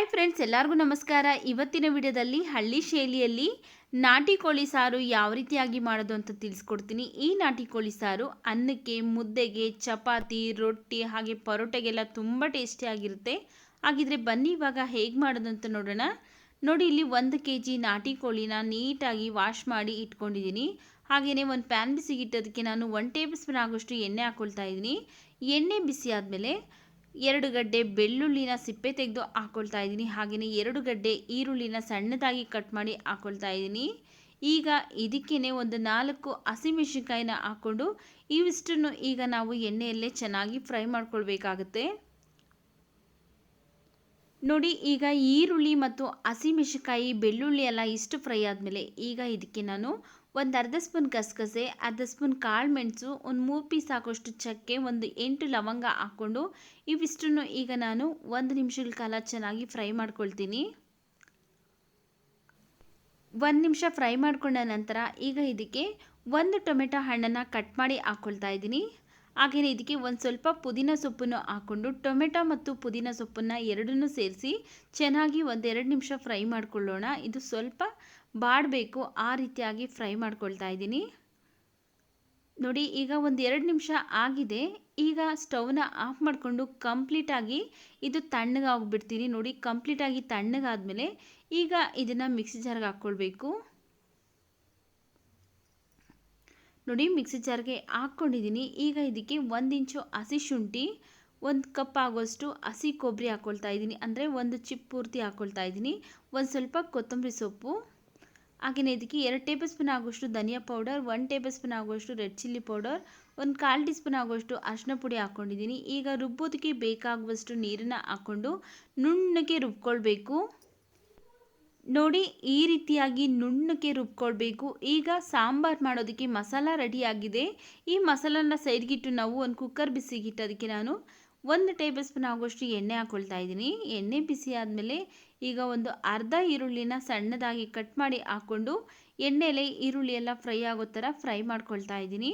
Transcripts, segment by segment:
Hi friends, ಎಲ್ಲರಿಗೂ ನಮಸ್ಕಾರ. ಇವತ್ತಿನ ವಿಡಿಯೋದಲ್ಲಿ ಹಳ್ಳಿ ಶೈಲಿಯಲ್ಲಿ ನಾಟಿ ಕೋಳಿ ಸಾರು ಯಾವ ರೀತಿಯಾಗಿ ಮಾಡೋದು ಅಂತ ತಿಳಿಸ್ಕೊಡ್ತೀನಿ. ಈ ನಾಟಿ ಕೋಳಿ ಸಾರು ಅನ್ನಕ್ಕೆ, ಮುದ್ದೆಗೆ, ಚಪಾತಿ, ರೊಟ್ಟಿ ಹಾಗೆ ಪರೋಟೆಗೆಲ್ಲ ತುಂಬ ಟೇಸ್ಟಿಯಾಗಿರುತ್ತೆ ಹಾಗಿದ್ರೆ ಬನ್ನಿ, ಇವಾಗ ಹೇಗೆ ಮಾಡೋದು ಅಂತ ನೋಡೋಣ. ನೋಡಿ, ಇಲ್ಲಿ ಒಂದು ಕೆ ಜಿ ನಾಟಿ ಕೋಳಿನ ನೀಟಾಗಿ ವಾಶ್ ಮಾಡಿ ಇಟ್ಕೊಂಡಿದ್ದೀನಿ. ಹಾಗೆಯೇ ಒಂದು ಪ್ಯಾನ್ ಬಿಸಿಗಿಟ್ಟೋದಕ್ಕೆ ನಾನು ಒನ್ ಟೇಬಲ್ ಸ್ಪೂನ್ ಆಗೋಷ್ಟು ಎಣ್ಣೆ ಹಾಕ್ಕೊಳ್ತಾ ಇದ್ದೀನಿ. ಎಣ್ಣೆ ಬಿಸಿ ಆದಮೇಲೆ ಎರಡು ಗಡ್ಡೆ ಬೆಳ್ಳುಳ್ಳಿನ ಸಿಪ್ಪೆ ತೆಗೆದು ಹಾಕ್ಕೊಳ್ತಾ ಇದ್ದೀನಿ. ಹಾಗೆಯೇ ಎರಡು ಗಡ್ಡೆ ಈರುಳ್ಳಿನ ಸಣ್ಣದಾಗಿ ಕಟ್ ಮಾಡಿ ಹಾಕ್ಕೊಳ್ತಾ ಇದ್ದೀನಿ. ಈಗ ಇದಕ್ಕೇ ಒಂದು ನಾಲ್ಕು ಹಸಿಮೆಣಸಿನ್ಕಾಯಿನ ಹಾಕ್ಕೊಂಡು ಇವಿಷ್ಟನ್ನು ಈಗ ನಾವು ಎಣ್ಣೆಯಲ್ಲೇ ಚೆನ್ನಾಗಿ ಫ್ರೈ ಮಾಡ್ಕೊಳ್ಬೇಕಾಗುತ್ತೆ. ನೋಡಿ, ಈಗ ಈರುಳ್ಳಿ ಮತ್ತು ಹಸಿಮೆಣಸಿನ್ಕಾಯಿ, ಬೆಳ್ಳುಳ್ಳಿ ಎಲ್ಲ ಇಷ್ಟು ಫ್ರೈ ಆದಮೇಲೆ ಈಗ ಇದಕ್ಕೆ ನಾನು ಒಂದು ಅರ್ಧ ಸ್ಪೂನ್ ಗಸಗಸೆ, ಅರ್ಧ ಸ್ಪೂನ್ ಕಾಳು ಮೆಣಸು, ಒಂದು ಮೂರು ಪೀಸ್ ಹಾಕೋಷ್ಟು ಚಕ್ಕೆ, ಒಂದು ಎಂಟು ಲವಂಗ ಹಾಕ್ಕೊಂಡು ಇವಿಷ್ಟನ್ನು ಈಗ ನಾನು ಒಂದು ನಿಮಿಷಗಳ ಕಾಲ ಚೆನ್ನಾಗಿ ಫ್ರೈ ಮಾಡ್ಕೊಳ್ತೀನಿ. ಒಂದು ನಿಮಿಷ ಫ್ರೈ ಮಾಡ್ಕೊಂಡ ನಂತರ ಈಗ ಇದಕ್ಕೆ ಒಂದು ಟೊಮೆಟೊ ಹಣ್ಣನ್ನು ಕಟ್ ಮಾಡಿ ಹಾಕ್ಕೊಳ್ತಾ ಇದ್ದೀನಿ. ಹಾಗೆಯೇ ಇದಕ್ಕೆ ಒಂದು ಸ್ವಲ್ಪ ಪುದೀನ ಸೊಪ್ಪನ್ನು ಹಾಕ್ಕೊಂಡು ಟೊಮೆಟೊ ಮತ್ತು ಪುದೀನ ಸೊಪ್ಪನ್ನು ಎರಡನ್ನೂ ಸೇರಿಸಿ ಚೆನ್ನಾಗಿ ಒಂದೆರಡು ನಿಮಿಷ ಫ್ರೈ ಮಾಡಿಕೊಳ್ಳೋಣ. ಇದು ಸ್ವಲ್ಪ ಬಾಡಬೇಕು, ಆ ರೀತಿಯಾಗಿ ಫ್ರೈ ಮಾಡ್ಕೊಳ್ತಾ ಇದ್ದೀನಿ. ನೋಡಿ, ಈಗ ಒಂದು ಎರಡು ನಿಮಿಷ ಆಗಿದೆ. ಈಗ ಸ್ಟವ್ನ ಆಫ್ ಮಾಡಿಕೊಂಡು ಕಂಪ್ಲೀಟಾಗಿ ಇದು ತಣ್ಣಗಾಗ್ಬಿಡ್ತೀನಿ. ನೋಡಿ, ಕಂಪ್ಲೀಟಾಗಿ ತಣ್ಣಗಾದಮೇಲೆ ಈಗ ಇದನ್ನು ಮಿಕ್ಸಿ ಜಾರ್ಗೆ ಹಾಕ್ಕೊಳ್ಬೇಕು. ನೋಡಿ ಮಿಕ್ಸಿ ಜಾರ್ಗೆ ಹಾಕ್ಕೊಂಡಿದ್ದೀನಿ. ಈಗ ಇದಕ್ಕೆ ಒಂದು ಇಂಚು ಹಸಿ ಶುಂಠಿ, ಒಂದು ಕಪ್ ಆಗೋಷ್ಟು ಹಸಿ ಕೊಬ್ಬರಿ ಹಾಕ್ಕೊಳ್ತಾ ಇದ್ದೀನಿ. ಅಂದರೆ ಒಂದು ಚಿಪ್ ಪೂರ್ತಿ ಹಾಕ್ಕೊಳ್ತಾ ಇದ್ದೀನಿ. ಒಂದು ಸ್ವಲ್ಪ ಕೊತ್ತಂಬರಿ ಸೊಪ್ಪು ಹಾಗೆಯೇ ಇದಕ್ಕೆ ಎರಡು ಟೇಬಲ್ ಸ್ಪೂನ್ ಆಗೋಷ್ಟು ಧನಿಯಾ ಪೌಡರ್ ಒನ್ ಟೇಬಲ್ ಸ್ಪೂನ್ ಆಗೋಷ್ಟು ರೆಡ್ ಚಿಲ್ಲಿ ಪೌಡರ್, ಒಂದು ಕಾಲು ಟೀ ಸ್ಪೂನ್ ಆಗೋಷ್ಟು ಅರಿಶಿನ ಪುಡಿ ಹಾಕ್ಕೊಂಡಿದ್ದೀನಿ ಈಗ ರುಬ್ಬೋದಕ್ಕೆ ಬೇಕಾಗುವಷ್ಟು ನೀರನ್ನು ಹಾಕ್ಕೊಂಡು ನುಣ್ಣಗೆ ರುಬ್ಕೊಳ್ಬೇಕು. ನೋಡಿ ಈ ರೀತಿಯಾಗಿ ನುಣ್ಣಕ್ಕೆ ರುಬ್ಕೊಳ್ಬೇಕು. ಈಗ ಸಾಂಬಾರು ಮಾಡೋದಕ್ಕೆ ಮಸಾಲ ರೆಡಿಯಾಗಿದೆ. ಈ ಮಸಾಲನ ಸೈಡ್ಗಿಟ್ಟು ನಾವು ಒಂದು ಕುಕ್ಕರ್ ಬಿಸಿಗಿಟ್ಟು ಅದಕ್ಕೆ ನಾನು ಒಂದು ಟೇಬಲ್ ಸ್ಪೂನ್ ಆಗುವಷ್ಟು ಎಣ್ಣೆ ಹಾಕ್ಕೊಳ್ತಾ ಇದ್ದೀನಿ. ಎಣ್ಣೆ ಬಿಸಿ ಆದಮೇಲೆ ಈಗ ಒಂದು ಅರ್ಧ ಈರುಳ್ಳಿನ ಸಣ್ಣದಾಗಿ ಕಟ್ ಮಾಡಿ ಹಾಕ್ಕೊಂಡು ಎಣ್ಣೆಲೆ ಈರುಳ್ಳಿ ಎಲ್ಲ ಫ್ರೈ ಆಗೋ ಥರ ಫ್ರೈ ಮಾಡ್ಕೊಳ್ತಾ ಇದ್ದೀನಿ.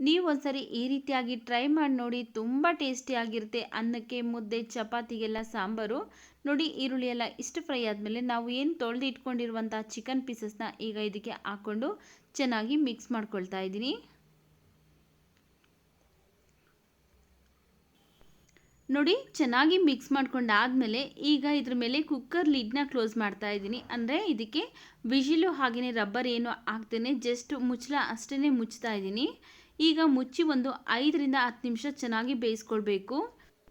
ನೀವು ಒಂದ್ಸರಿ ಈ ರೀತಿಯಾಗಿ ಟ್ರೈ ಮಾಡಿ ನೋಡಿ ತುಂಬ ಟೇಸ್ಟಿಯಾಗಿರುತ್ತೆ ಅನ್ನಕ್ಕೆ, ಮುದ್ದೆ, ಚಪಾತಿಗೆಲ್ಲ ಸಾಂಬಾರು. ನೋಡಿ ಈರುಳ್ಳಿ ಎಲ್ಲ ಇಷ್ಟು ಫ್ರೈ ಆದಮೇಲೆ ನಾವು ಏನು ತೊಳೆದು ಇಟ್ಕೊಂಡಿರುವಂಥ ಚಿಕನ್ ಪೀಸಸ್ನ ಈಗ ಇದಕ್ಕೆ ಹಾಕ್ಕೊಂಡು ಚೆನ್ನಾಗಿ ಮಿಕ್ಸ್ ಮಾಡ್ಕೊಳ್ತಾ ಇದ್ದೀನಿ. ನೋಡಿ ಚೆನ್ನಾಗಿ ಮಿಕ್ಸ್ ಮಾಡ್ಕೊಂಡಾದಮೇಲೆ ಈಗ ಇದ್ರ ಮೇಲೆ ಕುಕ್ಕರ್ ಲಿಡ್ನ ಕ್ಲೋಸ್ ಮಾಡ್ತಾ ಇದ್ದೀನಿ. ಅಂದರೆ ಇದಕ್ಕೆ ವಿಜಿಲು ಹಾಗೆಯೇ ರಬ್ಬರ್ ಏನು ಹಾಕ್ತೇನೆ ಜಸ್ಟ್ ಮುಚ್ಚಲ ಅಷ್ಟೇ ಮುಚ್ತಾ ಇದ್ದೀನಿ. ಈಗ ಮುಚ್ಚಿ ಒಂದು ಐದರಿಂದ ಹತ್ತು ನಿಮಿಷ ಚೆನ್ನಾಗಿ ಬೇಯಿಸ್ಕೊಳ್ಬೇಕು.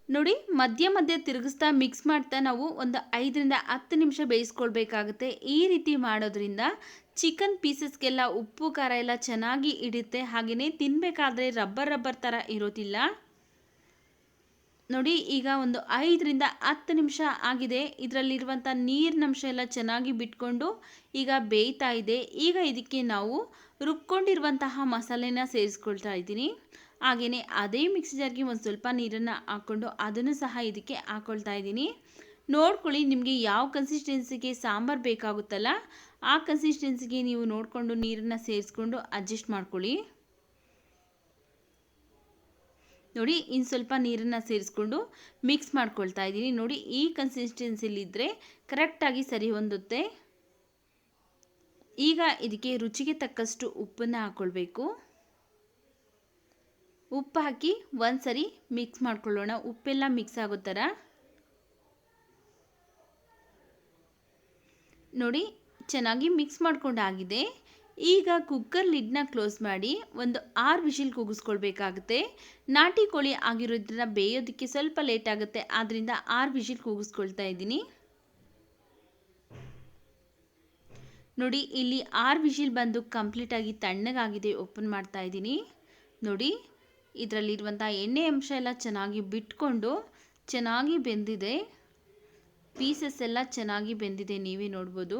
ನೋಡಿ, ಮಧ್ಯ ಮಧ್ಯ ತಿರುಗಿಸ್ತಾ ಮಿಕ್ಸ್ ಮಾಡ್ತಾ ನಾವು ಒಂದು ಐದರಿಂದ ಹತ್ತು ನಿಮಿಷ ಬೇಯಿಸ್ಕೊಳ್ಬೇಕಾಗುತ್ತೆ. ಈ ರೀತಿ ಮಾಡೋದ್ರಿಂದ ಚಿಕನ್ ಪೀಸಸ್ಗೆಲ್ಲ ಉಪ್ಪು, ಖಾರ ಎಲ್ಲ ಚೆನ್ನಾಗಿ ಇಡುತ್ತೆ ಹಾಗೆಯೇ ತಿನ್ನಬೇಕಾದ್ರೆ ರಬ್ಬರ್ ರಬ್ಬರ್ ಥರ ಇರೋದಿಲ್ಲ. ನೋಡಿ, ಈಗ ಒಂದು ಐದರಿಂದ ಹತ್ತು ನಿಮಿಷ ಆಗಿದೆ. ಇದರಲ್ಲಿರುವಂಥ ನೀರಿನಂಶ ಎಲ್ಲ ಚೆನ್ನಾಗಿ ಬಿಟ್ಕೊಂಡು ಈಗ ಬೇಯ್ತಾ ಇದೆ. ಈಗ ಇದಕ್ಕೆ ನಾವು ರುಬ್ಕೊಂಡಿರುವಂತಹ ಮಸಾಲೆನ ಸೇರಿಸ್ಕೊಳ್ತಾ ಇದ್ದೀನಿ. ಹಾಗೆಯೇ ಅದೇ ಮಿಕ್ಸಿ ಜಾರ್ಗೆ ಒಂದು ಸ್ವಲ್ಪ ನೀರನ್ನು ಹಾಕ್ಕೊಂಡು ಅದನ್ನು ಸಹ ಇದಕ್ಕೆ ಹಾಕ್ಕೊಳ್ತಾ ಇದ್ದೀನಿ. ನೋಡ್ಕೊಳ್ಳಿ, ನಿಮಗೆ ಯಾವ ಕನ್ಸಿಸ್ಟೆನ್ಸಿಗೆ ಸಾಂಬಾರು ಬೇಕಾಗುತ್ತಲ್ಲ, ಆ ಕನ್ಸಿಸ್ಟೆನ್ಸಿಗೆ ನೀವು ನೋಡಿಕೊಂಡು ನೀರನ್ನು ಸೇರಿಸ್ಕೊಂಡು ಅಡ್ಜಸ್ಟ್ ಮಾಡ್ಕೊಳ್ಳಿ. ನೋಡಿ ಇನ್ನು ಸ್ವಲ್ಪ ನೀರನ್ನು ಸೇರಿಸ್ಕೊಂಡು ಮಿಕ್ಸ್ ಮಾಡ್ಕೊಳ್ತಾ ಇದ್ದೀನಿ. ನೋಡಿ, ಈ ಕನ್ಸಿಸ್ಟೆನ್ಸಿಲಿದ್ದರೆ ಕರೆಕ್ಟಾಗಿ ಸರಿ ಹೊಂದುತ್ತೆ. ಈಗ ಇದಕ್ಕೆ ರುಚಿಗೆ ತಕ್ಕಷ್ಟು ಉಪ್ಪನ್ನು ಹಾಕ್ಕೊಳ್ಬೇಕು ಉಪ್ಪು ಹಾಕಿ ಒಂದು ಸರಿ ಮಿಕ್ಸ್ ಮಾಡ್ಕೊಳ್ಳೋಣ. ಉಪ್ಪೆಲ್ಲ ಮಿಕ್ಸ್ ಆಗೋ ಥರ. ನೋಡಿ, ಚೆನ್ನಾಗಿ ಮಿಕ್ಸ್ ಮಾಡ್ಕೊಂಡಾಗಿದೆ. ಈಗ ಕುಕ್ಕರ್ ಲಿಡ್ನ ಕ್ಲೋಸ್ ಮಾಡಿ ಒಂದು ಆರು ವಿಷಿಲ್ ಕೂಗಿಸ್ಕೊಳ್ಬೇಕಾಗುತ್ತೆ. ನಾಟಿ ಕೋಳಿ ಆಗಿರೋದ್ರಿಂದ ಬೇಯೋದಕ್ಕೆ ಸ್ವಲ್ಪ ಲೇಟ್ ಆಗುತ್ತೆ ಆದ್ದರಿಂದ ಆರು ವಿಷಿಲ್ ಕೂಗಿಸ್ಕೊಳ್ತಾ ಇದ್ದೀನಿ. ನೋಡಿ, ಇಲ್ಲಿ ಆರು ವಿಷಿಲ್ ಬಂದು ಕಂಪ್ಲೀಟಾಗಿ ತಣ್ಣಗಾಗಿದೆ, ಓಪನ್ ಮಾಡ್ತಾ ಇದ್ದೀನಿ. ನೋಡಿ ಇದರಲ್ಲಿರುವಂಥ ಎಣ್ಣೆ ಅಂಶ ಎಲ್ಲ ಚೆನ್ನಾಗಿ ಬಿಟ್ಕೊಂಡು ಚೆನ್ನಾಗಿ ಬೆಂದಿದೆ. ಪೀಸಸ್ ಎಲ್ಲ ಚೆನ್ನಾಗಿ ಬೆಂದಿದೆ, ನೀವೇ ನೋಡ್ಬೋದು.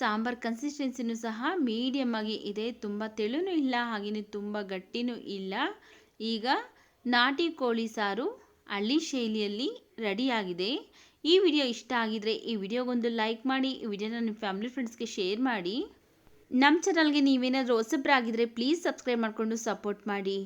ಸಾಂಬಾರ್ ಕನ್ಸಿಸ್ಟೆನ್ಸಿನೂ ಸಹ ಮೀಡಿಯಮ್ ಆಗಿ ಇದೆ. ತುಂಬ ತೆಳುನೂ ಇಲ್ಲ ಹಾಗೆಯೇ ತುಂಬ ಗಟ್ಟಿನೂ ಇಲ್ಲ. ಈಗ ನಾಟಿ ಕೋಳಿ ಸಾರು ಹಳ್ಳಿ ಶೈಲಿಯಲ್ಲಿ ರೆಡಿಯಾಗಿದೆ. ಈ ವಿಡಿಯೋ ಇಷ್ಟ ಆಗಿದರೆ ಈ ವಿಡಿಯೋಗೊಂದು ಲೈಕ್ ಮಾಡಿ, ಈ ವಿಡಿಯೋನ ನಿಮ್ಮ ಫ್ಯಾಮಿಲಿ ಫ್ರೆಂಡ್ಸ್ಗೆ ಶೇರ್ ಮಾಡಿ. ನಮ್ಮ ಚಾನಲ್ಗೆ ನೀವೇನಾದರೂ ಹೊಸಬ್ರಾಗಿದ್ದರೆ ಪ್ಲೀಸ್ ಸಬ್ಸ್ಕ್ರೈಬ್ ಮಾಡಿಕೊಂಡು ಸಪೋರ್ಟ್ ಮಾಡಿ.